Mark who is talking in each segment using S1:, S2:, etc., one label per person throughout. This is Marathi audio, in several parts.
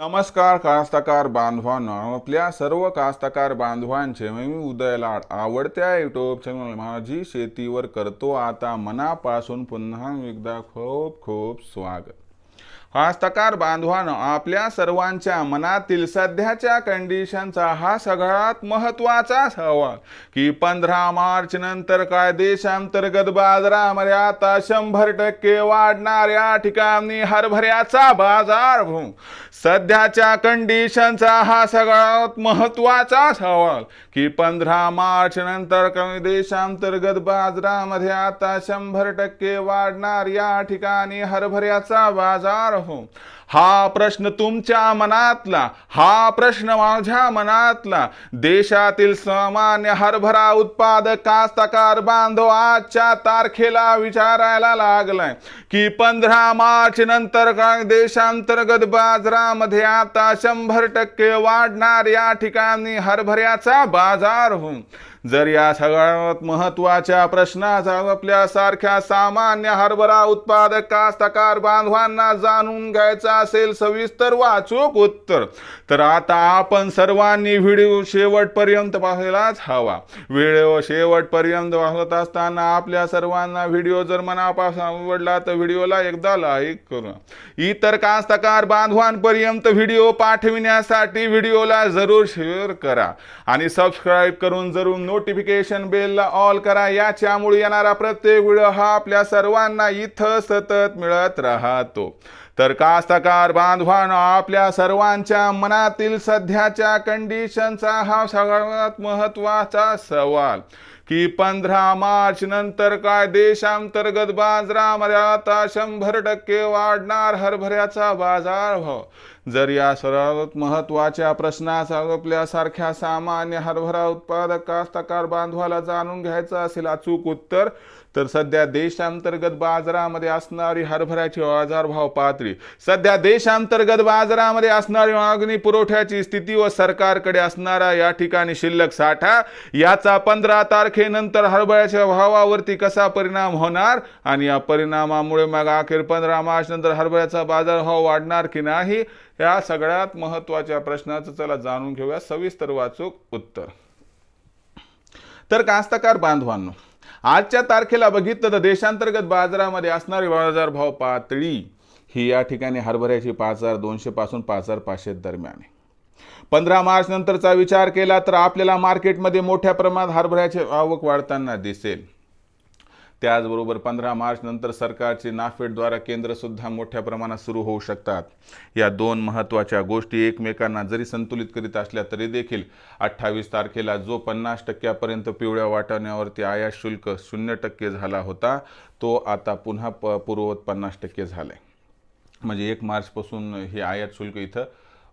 S1: नमस्कार कास्तकार बांधवांनो आपल्या सर्व कास्तकार बांधवांचे मी उदय लाड. आवडत्या युट्यूब चॅनल माझी शेतीवर करतो. आता मनापासून पुन्हा एकदा खूप खूप स्वागत. हस्तकार बांधवानं आपल्या सर्वांच्या मनातील सध्याच्या कंडिशनचा हा सगळ्यात महत्त्वाचा सवाल. की पंधरा मार्च नंतर काय देशांतर्गत बाजारामध्ये आता शंभर टक्के वाढणार या ठिकाणी हरभऱ्याचा बाजार भाव सध्याच्या कंडिशनचा हा सगळ्यात महत्त्वाचा सवाल. की पंधरा मार्च नंतर कमी देशांतर्गत बाजारामध्ये आता शंभर टक्के वाढणार या ठिकाणी हरभऱ्याचा बाजार हो हा प्रश्न तुमच्या मनातला हा प्रश्न माझ्या मनातला. देशातील सामान्य हरभरा उत्पादक कास्तकार बांधव आजच्या तारखेला विचारायला लागलाय की पंधरा मार्च नंतर काय देशांतर्गत बाजारामध्ये आता शंभर टक्के वाढणार या ठिकाणी हरभऱ्याचा बाजार होऊन? जर या सगळ्यात महत्त्वाच्या प्रश्नाचा आपल्यासारख्या सामान्य हरभरा उत्पादक कास्तकार बांधवांना जाणून घ्यायचा असेल सविस्तर वाचूक उत्तर तर आता आपण सर्वांनी व्हिडिओ शेवटपर्यंत पाहायलाच हवा. व्हिडिओ शेवटपर्यंत पाहत असताना आपल्या सर्वांना व्हिडिओ जर मनापासून आवडला तर व्हिडिओला एकदा लाईक करा. इतर कास्तकार बांधवांपर्यंत व्हिडिओ पाठविण्यासाठी व्हिडिओला जरूर शेअर करा. आणि सबस्क्राईब करून जरूर नोटिफिकेशन बेलला ऑल करा. याच्यामुळे येणारा प्रत्येक व्हिडिओ हा आपल्या सर्वांना इथं सतत मिळत राहतो. तर कास्तकार बांधवानं आपल्या सर्वांच्या मनातील सध्याच्या कंडिशनचा हा सगळ्यात महत्त्वाचा सवाल. की पंधरा मार्च नंतर काय देशांतर्गत बाजारामध्ये आता शंभर टक्के वाढणार हरभऱ्याचा बाजार भाव? जर या सर्वात महत्त्वाच्या प्रश्नाचा आपल्यासारख्या सामान्य हरभरा उत्पादक कास्तकार बांधवाला जाणून घ्यायचं असेल अचूक उत्तर तर सध्या देशांतर्गत बाजारामध्ये असणारी हरभऱ्याची बाजारभाव पातळी सध्या देशांतर्गत बाजारामध्ये असणारी मागणी पुरवठ्याची स्थिती व सरकारकडे असणारा या ठिकाणी शिल्लक साठा याचा पंधरा तारखेनंतर हरभऱ्याच्या भावावरती कसा परिणाम होणार आणि या परिणामामुळे मग अखेर पंधरा मार्च नंतर हरभऱ्याचा बाजारभाव वाढणार की नाही या सगळ्यात महत्त्वाच्या प्रश्नाचं चला जाणून घेऊया. सविस्तर वाचूक उत्तर. तर कास्तकार बांधवांनो आजच्या तारखेला बघितलं तर देशांतर्गत बाजारामध्ये असणारी बाजारभाव पातळी ही या ठिकाणी हरभऱ्याची पाच हजार दोनशे पासून पाच हजार पाचशे दरम्यान आहे. पंधरा मार्च नंतरचा विचार केला तर आपल्याला मार्केटमध्ये मोठ्या प्रमाणात हरभऱ्याची आवक वाढताना दिसेल. त्याचबरोबर पंधरा मार्च नंतर सरकारचे नाफेडद्वारा केंद्रसुद्धा मोठ्या प्रमाणात सुरू होऊ शकतात. या दोन महत्त्वाच्या गोष्टी एकमेकांना जरी संतुलित करीत असल्या तरी देखील अठ्ठावीस तारखेला जो पन्नास टक्क्यापर्यंत पिवळ्या वाटाण्यावरती आयात शुल्क शून्य टक्के झाला होता तो आता पुन्हा प पूर्ववत पन्नास टक्के झाला आहे म्हणजे एक मार्चपासून हे आयात शुल्क इथं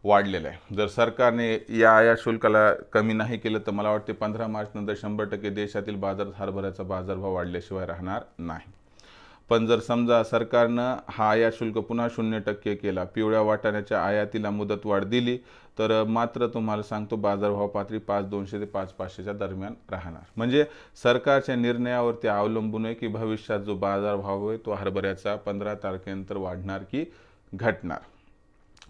S1: वाढलेलं आहे. जर सरकारने या आयात शुल्काला कमी नाही केलं तर मला वाटते पंधरा मार्चनंतर शंभर टक्के देशातील बाजारात हरभऱ्याचा बाजारभाव वाढल्याशिवाय राहणार नाही. पण जर समजा सरकारनं हा आयात शुल्क पुन्हा शून्य टक्के केला पिवळ्या वाटाण्याच्या आयातीला मुदतवाढ दिली तर मात्र तुम्हाला सांगतो बाजारभाव पातळी पाच दोनशे ते पाच पाचशेच्या दरम्यान राहणार. म्हणजे सरकारच्या निर्णयावरती अवलंबून आहे की भविष्यात जो बाजारभाव आहे तो हरभऱ्याचा पंधरा तारखेनंतर वाढणार की घटणार.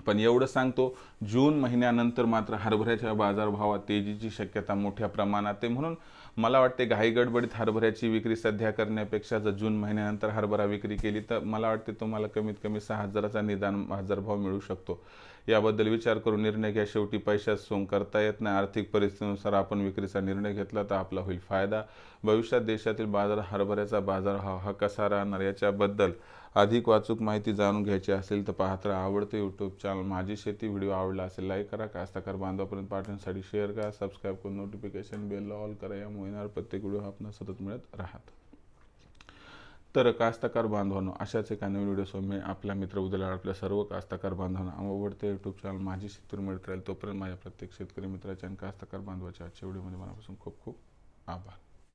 S1: पण एवढं सांगतो जून महिन्यानंतर मात्र हरभऱ्याच्या बाजारभावात तेजीची शक्यता मोठ्या प्रमाणात आहे. म्हणून मला वाटते घाई गडबडीत हरभऱ्याची विक्री सध्या करण्यापेक्षा जर जून महिन्यानंतर हरभरा विक्री केली तर मला वाटते तुम्हाला कमीत कमी सहा हजाराचा निदान बाजारभाव मिळू शकतो. याबद्दल विचार करून निर्णय घ्या. शेवटी पैशात सोंग करता येत नाही. आर्थिक परिस्थितीनुसार आपण विक्रीचा निर्णय घेतला तर आपला होईल फायदा. भविष्यात देशातील बाजार हरभऱ्याचा बाजार हा कसा राहणार याच्याबद्दल अधिक वाचूक माहिती जाणून घ्यायची असेल तर पाहत राहा आवडते यूट्यूब चॅनल माझी शेती व्हिडिओ आवडला असेल लाईक करा. कास्ताकार बांधवापर्यंत पाठवण्यासाठी शेअर करा. सबस्क्राईब करून नोटिफिकेशन बेल ऑल करा. या प्रत्येक व्हिडिओ आपण सतत मिळत राहत तर कास्तकार बांधवांनो अशाच एका नवीन व्हिडिओ मी आपल्या मित्र उद्याला आपल्या सर्व कास्तकार बांधवांना आवडते यूट्यूब चॅनल माझी शेतकरी मिळत राहील तोपर्यंत माझ्या प्रत्येक शेतकरी मित्राच्या आणि कास्तकार बांधवाच्या आजच्या व्हिडिओमध्ये मनापासून खूप खूप आभार.